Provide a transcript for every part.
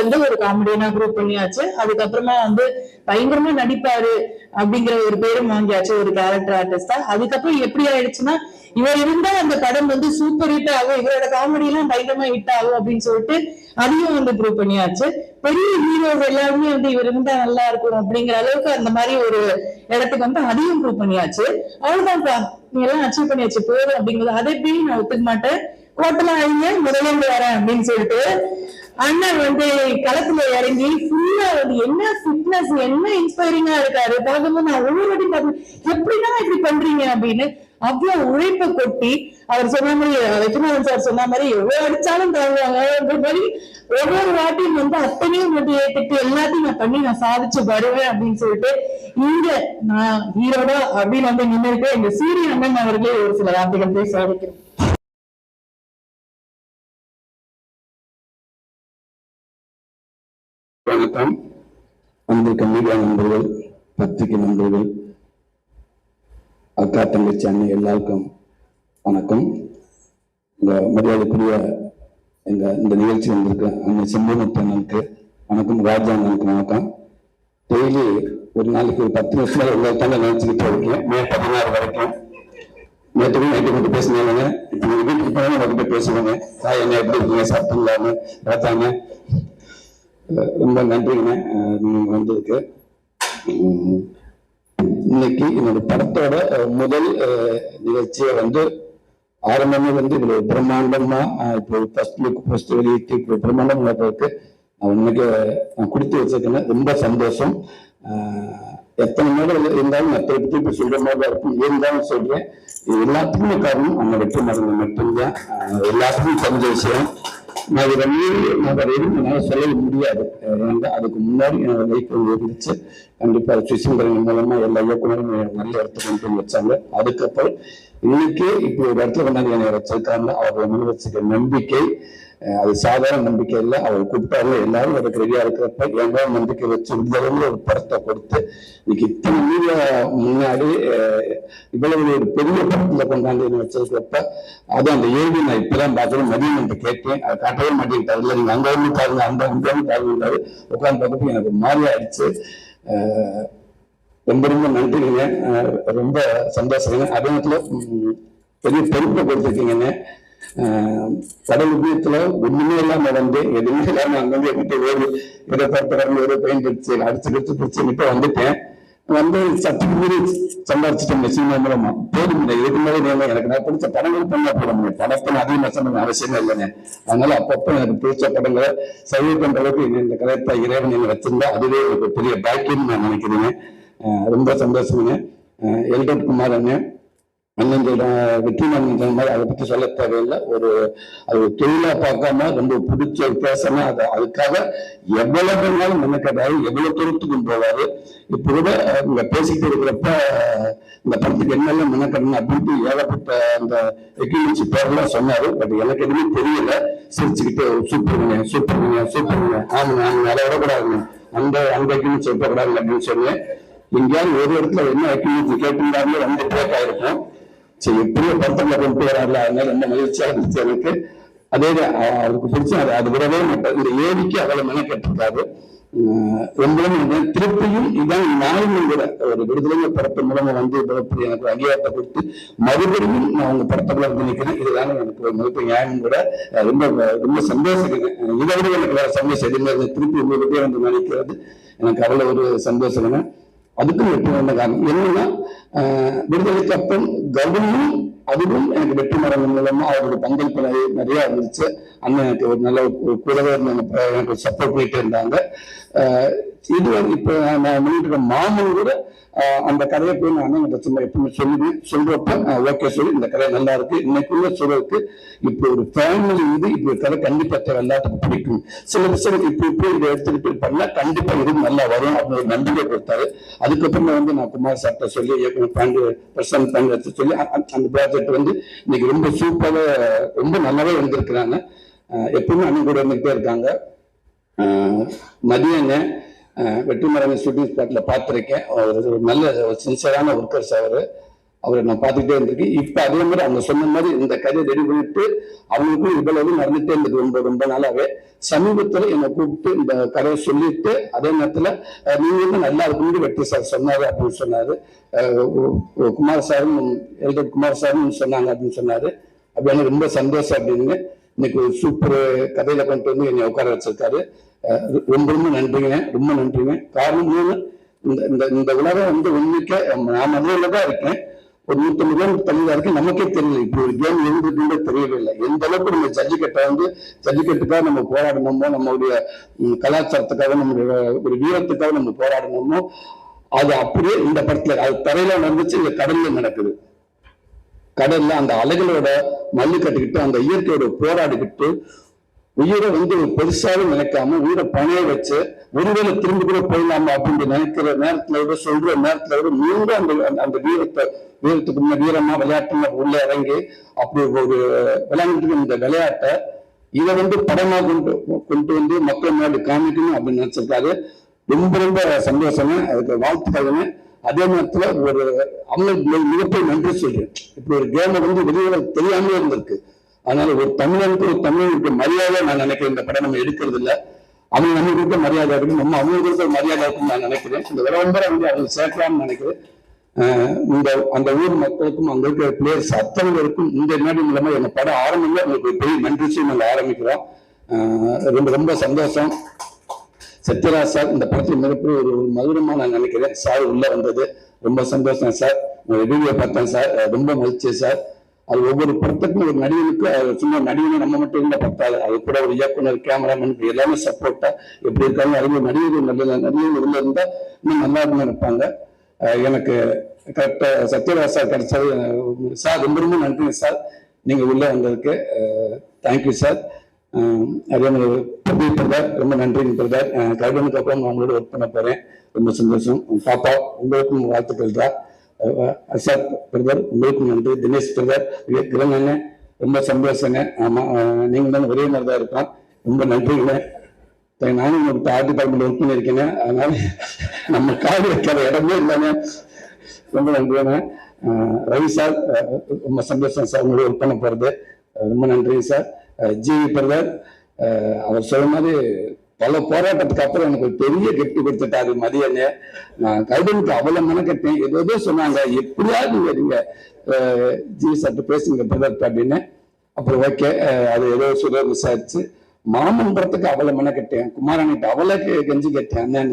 வந்து ஒரு காமெடியனா குரூப் பண்ணியாச்சு. அதுக்கப்புறமா வந்து பயங்கரமா நடிப்பாரு அப்படிங்கிற ஒரு பேரும் வாங்கியாச்சு ஒரு கேரக்டர் ஆர்டிஸ்டா அதுக்கப்புறம் எப்படி ஆயிடுச்சுன்னா இவர் இருந்தா அந்த படம் வந்து சூப்பர் ஹிட் ஆகும் இவரோட காமெடி எல்லாம் பயங்கரமா ஹிட் ஆகும் அப்படின்னு சொல்லிட்டு அதையும் வந்து ப்ரூவ் பண்ணியாச்சு. பெரிய ஹீரோஸ் எல்லாருமே வந்து இவர் இருந்தா நல்லா இருக்கும் அப்படிங்கிற அளவுக்கு அந்த மாதிரி ஒரு இடத்துக்கு வந்து அதையும் ப்ரூவ் பண்ணியாச்சு. அவ்வளவுதான்ப்பா நீ எல்லாம் அச்சீவ் பண்ணியாச்சு போதும் அப்படிங்கிறது அதை எப்படி நான் ஒத்துக்க மாட்டேன்? கோட்டலாம் ஆயிங்க முதலேந்து வரேன் அப்படின்னு சொல்லிட்டு அண்ணன் வந்து களத்துல இறங்கி ஃபுல்லா வந்து என்ன ஃபிட்னஸ் என்ன இன்ஸ்பைரிங்கா இருக்காரு? பார்க்கும்போது நான் ஒவ்வொரு வாட்டி பார்க்கணும் எப்படிதான் இப்படி பண்றீங்க அப்படின்னு அவ்வளவு உழைப்பை கொட்டி அவர் சொன்ன மாதிரி வெற்றிமாறன் சார் சொன்ன மாதிரி எவ்வளவு அடிச்சாலும் தாங்குவாங்க அந்த மாதிரி ஒவ்வொரு வாட்டியும் வந்து அத்தனையும் வந்து ஏத்துட்டு எல்லாத்தையும் நான் பண்ணி நான் சாதிச்சு வருவேன் அப்படின்னு சொல்லிட்டு இங்க நான் ஹீரோடா அப்படின்னு வந்து நின்னுட்டு இந்த சீரிய அண்ணன் அவர்களே ஒரு சில வார்த்தைகள் பேச சாதிக்கிறேன் வணக்கம். வந்திருக்க மீடியா நண்பர்கள் பத்திரிகை நண்பர்கள் அக்கா தங்கச்சி அண்ணன் எல்லாருக்கும் வணக்கம். இந்த மரியாதைக்குரிய எங்க இந்த நிகழ்ச்சி வந்திருக்க அண்ணன் செம்பமுத்து அண்ணனுக்கு வணக்கம் ராஜா அண்ணனுக்கு வணக்கம். டெய்லி ஒரு நாளைக்கு ஒரு பத்து நிமிஷம் உங்களை தாங்க நினைச்சுக்கிட்டு இருக்கேன். மே பதினாறு வரைக்கும். நேற்று நைட்டு கொண்டு பேசினாங்க இப்போ நீங்க வீட்டுக்கு போனாலும் உங்ககிட்ட பேசுவாங்க. சாய் என்ன எப்படி இருக்கீங்க? சாப்பிட்டீங்களான்னு ராஜாங்க ரொம்ப நன்றிங்க. அஹ் நீங்க வந்ததுக்கு இன்னைக்கு என்னோட படத்தோட முதல் நிகழ்ச்சியை வந்து ஆரம்பமே வந்து இவ்வளவு பிரம்மாண்டமா இப்போ ஃபர்ஸ்ட் லுக் ஃபர்ஸ்ட் வெளியிட்டு இப்போ பிரம்மாண்டம் நடப்பதற்கு நான் உண்மைக்கு நான் கொடுத்து வச்சிருக்கேன். ரொம்ப சந்தோஷம். எத்தனை மேடம் இருந்தாலும் நான் திருப்பி திருப்பி சொல்ற மாதிரி தான் இருக்கும். இருந்தாலும் சொல்றேன். இது எல்லாத்துக்குமே காரணம் அந்த வெற்றி மருந்து மட்டும்தான். எல்லாத்துக்கும் தெரிஞ்ச விஷயம். நான் இதை மீறி நான் என்னால சொல்ல முடியாது. ஏன்னா அதுக்கு முன்னாடி என்னோட லைஃப் இருந்துச்சு கண்டிப்பா சுசிங்கரன் மூலமா எல்லா இயக்குனரும் நல்ல இடத்துக்கு கொண்டு போய் வச்சாங்க. அதுக்கப்புறம் இன்னைக்கு இப்படி ஒரு இடத்துல கொண்டாந்து என்னை வச்சிருக்காங்க அவங்க முன் வச்சுக்க நம்பிக்கை அது சாதாரண நம்பிக்கை இல்லை. அவர் கூப்பிட்டாரு எல்லாரும் அதுக்கு ரெடியா இருக்கிறப்ப எங்க நம்பிக்கை வச்சு இந்த அளவுல ஒரு படத்தை கொடுத்து இன்னைக்கு இத்தனை மீடியா முன்னாடி இவ்வளவு ஒரு பெரிய படத்துல கொண்டாந்து வச்சிருக்கிறப்ப அது அந்த ஏவி நான் இப்பதான் பார்க்கணும் மதியம் என்று கேட்டேன். அதை காட்டவே மாட்டேங்கிட்டாரு இல்லை நீங்க அங்க வந்து பாருங்க. அந்த அங்க வந்து பாருங்க உட்காந்து பார்க்கப்ப எனக்கு மாதிரி ஆயிடுச்சு. ரொம்ப ரொம்ப நன்றிங்க. ரொம்ப சந்தோஷங்க. அதே நேரத்தில் பெரிய பொறுப்பை கொடுத்துருக்கீங்கன்னு கடல் உபயத்துல ஒண்ணுமே இல்லாம வந்து எதுவுமே இல்லாம அங்க வந்து என்கிட்ட ஓடி இதை பரப்புறாங்க ஒரு பெயின் அடிச்சு அடிச்சு அடிச்சு பிடிச்சு கிட்ட வந்துட்டேன். வந்து சட்டுக்கு மீறி சம்பாரிச்சிட்டேன் சினிமா மூலமா. போதும் இல்லை இதுக்கு மேலே வேணும் எனக்கு நான் பிடிச்ச படங்கள் பண்ணா போட முடியும் படத்தை அதிகமாக சொன்ன அவசியமே இல்லைங்க அதனால அப்பப்போ எனக்கு பிடிச்ச படங்களை சரி பண்ற அளவுக்கு இந்த கலைப்பா இறைவன் என்னை வச்சிருந்தா அதுவே ஒரு பெரிய பாக்கியம் நான் நினைக்கிறேங்க ரொம்ப சந்தோஷங்க. எல்டர் குமார் அண்ணன் அண்ணன் வெற்றிமாறன் சொன்ன மாதிரி அதை பத்தி சொல்ல தேவையில்லை. ஒரு அது தொழிலாக தொழிலா பார்க்காம ரொம்ப பிடிச்ச வித்தியாசமா அது அதுக்காக எவ்வளவு வேணாலும் மெனக்கடாரு எவ்வளவு தூரத்துக்கும் போவாரு. இப்போ கூட இங்க பேசிட்டு இருக்கிறப்ப இந்த படத்துக்கு என்னெல்லாம் மெனக்கடணும் அப்படின்ட்டு ஏகப்பட்ட அந்த எக்யூபிலிட்டி பேர்லாம் சொன்னாரு. பட் எனக்கு எதுவுமே தெரியல. சிரிச்சுக்கிட்டு சூப்பருங்க சூப்பருங்க சூப்பருங்க. ஆமாங்க ஆமாங்க அதை விடக்கூடாதுங்க. அந்த அந்த எக்யூமெண்ட்ஸ் சொல்லக்கூடாது அப்படின்னு சொன்னேன். எங்கேயாவது ஒரு இடத்துல என்ன எக்யூமெண்ட்ஸ் கேட்டிருந்தாலுமே ரொம்ப ட்ராக் ஆயிருக்கும். சரி எப்படியோ படத்துல கொண்டு வராருல அதனால ரொம்ப மகிழ்ச்சியா இருந்துச்சு எனக்கு. அதே அவருக்கு பிடிச்ச அது அது விடவே மாட்டார் இந்த ஏரிக்கு அவ்வளவு மன கட்டிருக்காரு ரொம்பவும் திருப்பியும் இதான் நாயும் கூட ஒரு விடுதலை படத்து மூலமா வந்து எனக்கு அங்கீகாரத்தை கொடுத்து மறுபடியும் நான் உங்க படத்துக்குள்ள வந்து நிக்கிறேன். இதுதான் எனக்கு ஒரு மிகப்பெரிய நியாயம் கூட ரொம்ப ரொம்ப சந்தோஷம் இதை விட எனக்கு வேற சந்தோஷம் எதுவுமே இல்லை. திருப்பி உங்களுக்கு வந்து நினைக்கிறது எனக்கு அவ்வளவு ஒரு சந்தோஷம் அதுக்கும் வெற்றி வந்த காரணம் என்னன்னா விடுதலைக்கு அப்புறம் கவர்னும் அதுவும் எனக்கு வெற்றி மரம் மூலமா அவரோட பங்களிப்பு நிறைய நிறைய இருந்துச்சு. அண்ணன் எனக்கு ஒரு நல்ல ஒரு கூடவே இருந்தாங்க எனக்கு எனக்கு சப்போர்ட் பண்ணிட்டு இருந்தாங்க. இது வந்து இப்ப நான் பண்ணிட்டு மாமன் கூட அந்த கதையை போய் நான் அண்ணன் சும்மா எப்பவுமே சொல்லுவேன் சொல்றப்ப ஓகே சொல்லி இந்த கதை நல்லா இருக்கு. இன்னைக்குள்ள சொல்றதுக்கு இப்போ ஒரு ஃபேமிலி இது இப்படி கதை கண்டிப்பா எல்லாத்துக்கும் பிடிக்கும். சில விஷயம் இப்போ இப்படி இதை எடுத்துக்கிட்டு பண்ணா கண்டிப்பா இது நல்லா வரும் அப்படின்னு ஒரு நம்பிக்கை கொடுத்தாரு. அதுக்கப்புறம் வந்து நான் குமார் சார்ட்ட சொல்லி இயக்குனர் பாண்டு பிரசாந்த் பாண்டு சொல்லி அந்த ப்ராஜெக்ட் வந்து இன்னைக்கு ரொம்ப சூப்பராக ரொம்ப நல்லாவே வந்திருக்கிறாங்க. எப்பவுமே அண்ணன் கூட இருந்துகிட்டே இருக்காங்க. மதியங்க வெற்றிமரம் ஷூட்டிங் ஸ்பாட்ல பார்த்துருக்கேன். அவர் ஒரு நல்ல சின்சியரான ஒர்க்கர்ஸ் அவர். அவரை நான் பார்த்துக்கிட்டே இருந்திருக்கேன். இப்ப அதே மாதிரி அவங்க சொன்ன மாதிரி இந்த கதையை ரெடி பண்ணிட்டு அவங்களுக்கும் இவ்வளவு நடந்துட்டே இருந்தது ரொம்ப ரொம்ப நாளாவே. சமீபத்துல என்னை கூப்பிட்டு இந்த கதையை சொல்லிட்டு அதே நேரத்துல நீங்க வந்து நல்லா இருக்கும்னு வெற்றி சார் சொன்னாரு அப்படின்னு சொன்னாரு. குமார் சாரும் எல்டர் குமார் சாரும் சொன்னாங்க அப்படின்னு சொன்னாரு. அப்படி எனக்கு ரொம்ப சந்தோஷம் அப்படின்னு இன்னைக்கு ஒரு சூப்பர் கதையில கொண்டு வந்து என்னை உட்கார வச்சிருக்காரு. ரொம்ப ரொம்ப நன்றிங்க. ரொம்ப நன்றிங்க. காரணம் இந்த இந்த இந்த உலகம் வந்து உண்மைக்க நான் மதுரையில தான் இருக்கேன். ஒரு நூத்தம்பது கிலோமீட்டர் தள்ளி இருக்கு நமக்கே தெரியல. இப்படி ஒரு கேம் இருந்துட்டு தெரியவே இல்லை எந்த அளவுக்கு நம்ம ஜல்லிக்கட்டை வந்து ஜல்லிக்கட்டுக்காக நம்ம போராடணுமோ நம்மளுடைய கலாச்சாரத்துக்காக நம்மளுடைய ஒரு வீரத்துக்காக நம்ம போராடணுமோ அது அப்படியே இந்த படத்துல அது தரையில நடந்துச்சு இங்க கடல்ல நடக்குது. கடல்ல அந்த அலைகளோட மல்லு கட்டிக்கிட்டு அந்த இயற்கையோட போராடிக்கிட்டு உயிரை வந்து பெருசாலும் நினைக்காம உயிரை பணைய வச்சு ஒருவேளை திரும்பி கூட போயிடலாமா அப்படின்னு நினைக்கிற நேரத்துல விட சொல்ற நேரத்துல விட மீண்டும் அந்த அந்த- வீரத்தை வீரத்துக்கு முன்ன வீரமா விளையாட்டுல உள்ள இறங்கி அப்படி ஒரு விளையாண்டுட்டு இந்த விளையாட்டை இதை வந்து படமா கொண்டு கொண்டு வந்து மக்கள் முன்னாடி காமிக்கணும் அப்படின்னு நினைச்சிருக்காரு. ரொம்ப ரொம்ப சந்தோஷமே அதுக்கு வாழ்த்துக்கள் அதே நேரத்துல ஒரு அவங்களுக்கு மிகப்பெரிய நன்றி சொல்றேன். இப்படி ஒரு கேமை வந்து வெளியில தெரியாமலே இருந்திருக்கு. அதனால ஒரு தமிழனுக்கு ஒரு தமிழனுக்கு மரியாதை நான் நினைக்கிறேன். இந்த படம் நம்ம எடுக்கிறது இல்ல அவங்க நம்ம கொடுத்த மரியாதை இருக்கும் நம்ம அவங்க கொடுத்த மரியாதை இருக்கும் நான் நினைக்கிறேன். இந்த விளம்பரம் வந்து அவங்க சேர்க்கலாம்னு நினைக்கிறேன். இந்த அந்த ஊர் மக்களுக்கும் அங்க இருக்கிற பிளேயர்ஸ் அத்தனை பேருக்கும் இந்த மேடை மூலமா எங்க படம் ஆரம்பிங்க. உங்களுக்கு பெரிய நன்றிச்சு செய்ய நாங்கள் ஆரம்பிக்கிறோம். ரொம்ப ரொம்ப சந்தோஷம். சத்யராஜ் சார் இந்த படத்தில் மிகப்பெரிய ஒரு மதுரமா நான் நினைக்கிறேன். சார் உள்ள வந்தது. ரொம்ப சந்தோஷம் சார். வீடியோ பார்த்தேன் சார். ரொம்ப மகிழ்ச்சி சார். அது ஒவ்வொரு படத்துக்கும் ஒரு நடிகனுக்கு அது சும்மா நடிகனை நம்ம மட்டும் இருந்தால் பத்தாது அது கூட ஒரு இயக்குனர் கேமராமேன் எல்லாமே சப்போர்ட்டா எப்படி இருக்காங்க அது நடிகர்கள் நல்ல நடிகர்கள் உள்ள இருந்தா இன்னும் நல்லா இருக்குன்னு இருப்பாங்க எனக்கு கரெக்டா சத்யராஜ் சார் கிடைச்சது சார் ரொம்ப ரொம்ப நன்றி சார் நீங்க உள்ள வந்ததுக்கு தேங்க்யூ சார் அதே மாதிரி பிரதீப் பிரதர் ரொம்ப நன்றிங்க பிரதர் கல்வனுக்கு அப்புறம் நான் உங்களோட ஒர்க் பண்ண போறேன். ரொம்ப சந்தோஷம். பாப்பா உங்களுக்கும் வாழ்த்துக்கள் தான் அசாத் பிரதர் உங்களுக்கு நன்றி. தினேஷ் பிரதர் கிரண் ரொம்ப சந்தோஷங்க. ஆமா ஆஹ் நீங்க தான் ஒரே மாதிரி தான் இருக்கோம் ரொம்ப நன்றிங்க. நானும் உங்களுக்கு ஆர்ட் டிபார்ட்மெண்ட் ஒர்க் பண்ணியிருக்கேன். அதனால நம்ம காடு வைக்கிற இடமே இல்லைங்க. ரொம்ப நன்றிங்க. ரவி சார் ரொம்ப சந்தோஷம் சார் உங்களை ஒர்க் பண்ண போறது. ரொம்ப நன்றிங்க சார் ஜிவி பிரதர் அவர் சொல்ற மாதிரி பல போராட்டத்துக்கு அப்புறம் எனக்கு பெரிய கெட்டி கொடுத்துட்டாரு மதியன்னு நான் கைடனுக்கு அவ்வளவு மெனக்கட்டேன். ஏதோ ஏதோ சொன்னாங்க எப்படியாவது நீங்க ஜி சட்டு பேசுங்க பிரதர் அப்படின்னு. அப்புறம் ஓகே அது ஏதோ சொல்ல விசாரிச்சு. மாமன்றத்துக்கு அவளை மெனக்கட்டேன். குமாரனிட்ட அவளை கெஞ்சி கேட்டேன் அண்ணன்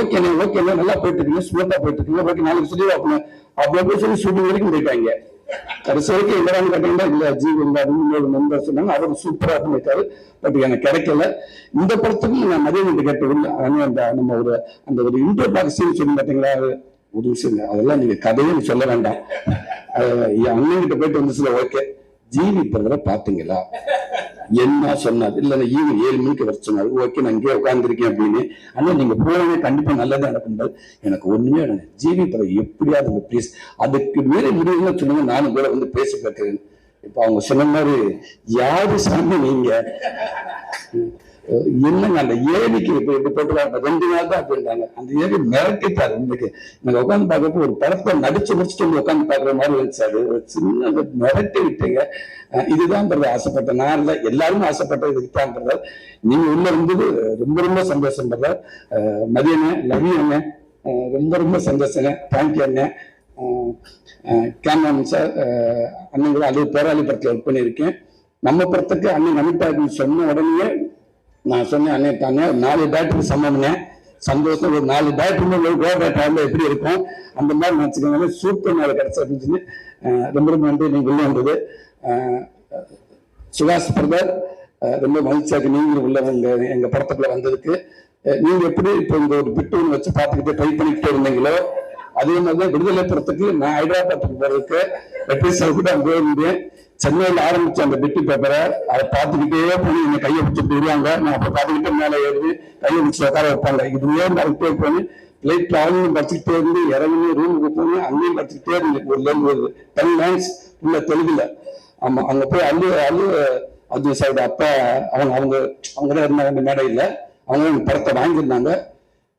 ஓகேண்ணே ஓகேண்ணே நல்லா போயிட்டு இருக்கீங்க ஸ்மூத்தா போயிட்டு இருக்கீங்க ஓகே நாளைக்கு சொல்லி அப்படின்னு அப்படி சொல்லி ஷூட்டிங் வரைக்கும் போயிட்டாங்க. கடைசி வரைக்கும் எங்கடான்னு கேட்டீங்கன்னா இல்ல ஜீவ் இருந்தாரு இன்னொரு நண்பர் சொன்னாங்க. அவர் சூப்பரா பண்ணிட்டாரு. பட் எனக்கு கிடைக்கல. இந்த படத்துக்கும் நான் நிறைய வந்து கேட்டதில்லை. ஆனா அந்த நம்ம ஒரு அந்த ஒரு இன்டர் பாக்ஸ் சீன் சொல்லி பார்த்தீங்களா ஒரு விஷயம் அதெல்லாம் நீங்க கதையே சொல்ல வேண்டாம். என் அண்ணன் கிட்ட போயிட்டு வந்துச்சுல ஓகே. ஜீவி பிரதரை என்ன சொன்னார் இல்ல நான் ஈவினிங் ஏழு மணிக்கு வர சொன்னாரு. ஓகே நான் இங்கே உட்காந்துருக்கேன் அப்படின்னு. ஆனா நீங்க போனவே கண்டிப்பா நல்லதா நடக்கும்போது எனக்கு ஒண்ணுமே வேணும் ஜிவி பிரதர் எப்படியாவது ப்ளீஸ் அதுக்கு மேலே முடியும்னு சொல்லுங்க நானும் கூட வந்து பேசி பார்க்குறேன் இப்ப அவங்க சொன்ன மாதிரி யாரு சாமி நீங்க? அஹ் அந்த ஏரிக்கு இப்போ இப்படி போட்டுருக்காங்க ரெண்டு நாள் தான் அப்படின்றாங்க. அந்த ஏரி மிரட்டிட்டார் இன்னைக்கு. நாங்கள் உட்காந்து பார்க்கப்போ ஒரு படத்தை நடிச்சு முடிச்சுட்டு வந்து உட்காந்து பார்க்குற மாதிரி இருந்துச்சு அது. சின்ன மிரட்டி விட்டீங்க. அஹ் ஆசைப்பட்டேன் நான் இல்லை எல்லாருமே ஆசைப்பட்ட இதுக்கு தான் பிரதர் நீங்க உள்ள இருந்தது ரொம்ப ரொம்ப சந்தோஷம் பிரதர். மதியண்ணே லவி அண்ணன் ரொம்ப ரொம்ப சந்தோஷங்க. தேங்க்யூ அண்ணன் கேமராமேன் சார் அண்ணன் கூட அது போராளி படத்தில் ஒர்க் பண்ணியிருக்கேன். நம்ம படத்துக்கு அண்ணன் நமிதா சொன்ன உடனே நான் சொன்னேன் அண்ணே தானே நாலு பேட்டரி சம்மம்னே சந்தோஷம் ஒரு நாலு டேரக்டர் ஒரு கோ டேரக்டர் எப்படி இருக்கும்? அந்த மாதிரி நினச்சிக்கோங்க. சூப்பர் நாள் கிடைச்சிருந்துச்சுன்னு அஹ் ரொம்ப ரொம்ப நன்றி. நீங்கள் உள்ள வந்தது. சுகாஷ் பிரதர் ரொம்ப மகிழ்ச்சியாக நீங்களும் உள்ள வந்து எங்கள் படத்துக்குள்ள வந்ததுக்கு. நீங்கள் எப்படி இப்போ இந்த ஒரு பிட்டு ஒன்று வச்சு பார்த்துக்கிட்டு ட்ரை பண்ணிக்கிட்டே இருந்தீங்களோ அதே மாதிரி தான் விடுதலை பெறத்துக்கு நான் ஹைதராபாத்துக்கு போறதுக்கு வெற்றி கூட அங்கே இருந்தேன் சென்னையில் ஆரம்பிச்ச அந்த பிட்டு பேப்பரை அதை பார்த்துக்கிட்டே போய் என்னை கையை பிடிச்சிட்டு வருவாங்க நான் அப்போ பார்த்துக்கிட்டே மேலே ஏறி கையை பிடிச்சி உட்கார வைப்பாங்க. இதுவே ஏன் போய் பிளைட் ட்ராவலிங் படிச்சுக்கிட்டே இருந்து இறங்கி ரூமுக்கு போனேன். அங்கேயும் படிச்சுக்கிட்டே இருந்தேன். ஒரு லைன் ஒரு டென் லைன்ஸ் உள்ள தெலுங்குல ஆமாம் அங்கே போய் அல்லு அல்லு அப்துல் சாரோட அப்பா அவங்க அவங்க அவங்க தான் இருந்தாங்க அந்த மேடையில். அவங்க இந்த படத்தை வாங்கியிருந்தாங்க.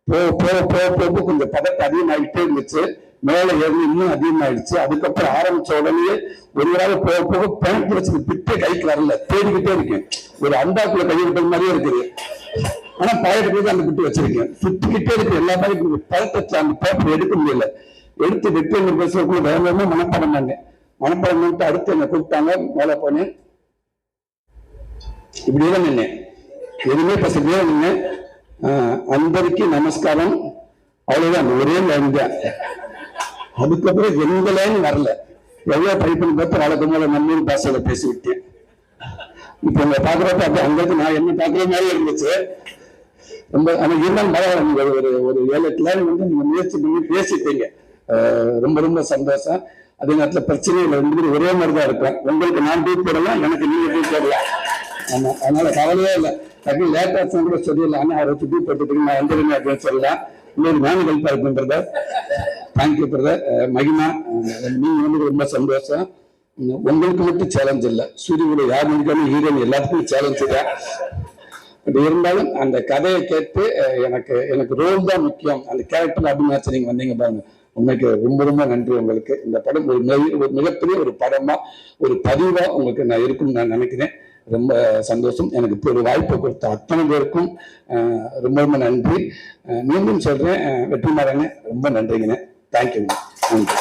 போக போக போக போக கொஞ்சம் பதட்டம் அதிகமாகிட்டே இருந்துச்சு. மேல ஏறி இன்னும் அதிகமாயிடுச்சு. அதுக்கப்புறம் ஆரம்பிச்ச உடனே ஒரு நாள் போக போக பேண்ட் வச்சு பிட்டே கைக்கு வரல. தேடிக்கிட்டே இருக்கேன். ஒரு அண்டாக்குள்ள கை விட்டது மாதிரியே இருக்குது. ஆனா பாயத்துக்கு அந்த பிட்டு வச்சிருக்கேன். சுத்திக்கிட்டே இருக்கு எல்லா மாதிரி பழத்தை அந்த பேப்பர் எடுக்க முடியல. எடுத்து வெற்றி பேசுறதுக்குள்ள வேகமா மனப்பாடம் தாங்க மனப்பாடம் பண்ணிட்டு அடுத்து என்ன கூப்பிட்டாங்க. மேல போனேன். இப்படியே தான் நின்னேன். எதுவுமே பசங்களே நின்னேன். ஆஹ் அன்பருக்கு நமஸ்காரம். அவ்வளவுதான் ஒரே லைன் தான். அதுக்கப்புறம் எந்த லைன் வரல. எவ்வளவு ட்ரை பண்ணி பார்த்து வழக்கம் போல நம்ம பாஷையில பேசிவிட்டேன் இப்ப உங்க பாக்குறப்ப அப்படி அங்கிருந்து நான் என்ன பாக்குற மாதிரி இருந்துச்சு. ரொம்ப ஆனா இருந்தாலும் பரவாயில்ல நீங்க ஒரு ஒரு ஏழு எட்டு லைன் வந்து நீங்க முயற்சி பண்ணி பேசிட்டீங்க. ரொம்ப ரொம்ப சந்தோஷம். அதே நேரத்துல பிரச்சனை ரெண்டு பேரும் ஒரே மாதிரி தான் இருப்பேன். உங்களுக்கு நான் டூ போடலாம் எனக்கு நீங்க டூ போடலாம். ஆமா அதனால கவலையே இல்லை. டக்கு லேட் ஆச்சுன்னா கூட சொல்லிடலாம் அவரை சுற்றி போட்டுட்டு நான் வந்துருங்க அப்படின்னு சொல்லலாம் இன்னொரு நானும் ஹெல்ப் இருக்கும் பிரதர் தேங்க்யூ பிரதர் மகிமா நீங்க வந்து ரொம்ப சந்தோஷம். உங்களுக்கு மட்டும் சேலஞ்ச் இல்லை. சூரியகுல யார் நினைக்காம ஹீரோயின் எல்லாத்துக்கும் சேலஞ்ச் தான் இருந்தாலும் அந்த கதையை கேட்டு எனக்கு எனக்கு ரோல் தான் முக்கியம். அந்த கேரக்டர் அபிநயாச்சு நீங்க வந்தீங்க பாருங்க. உண்மைக்கு ரொம்ப ரொம்ப நன்றி உங்களுக்கு. இந்த படம் ஒரு மிக- ஒரு மிகப்பெரிய ஒரு படமா ஒரு பதிவா உங்களுக்கு நான் இருக்கும்னு நான் நினைக்கிறேன். ரொம்ப சந்தோஷம். எனக்கு இப்போ ஒரு வாய்ப்பை கொடுத்த அத்தனை பேருக்கும் ரொம்ப ரொம்ப நன்றி. மீண்டும் சொல்றேன். அஹ், வெற்றிமாறனே ரொம்ப நன்றிங்கண்ணே தேங்க்யூங்க நன்றி.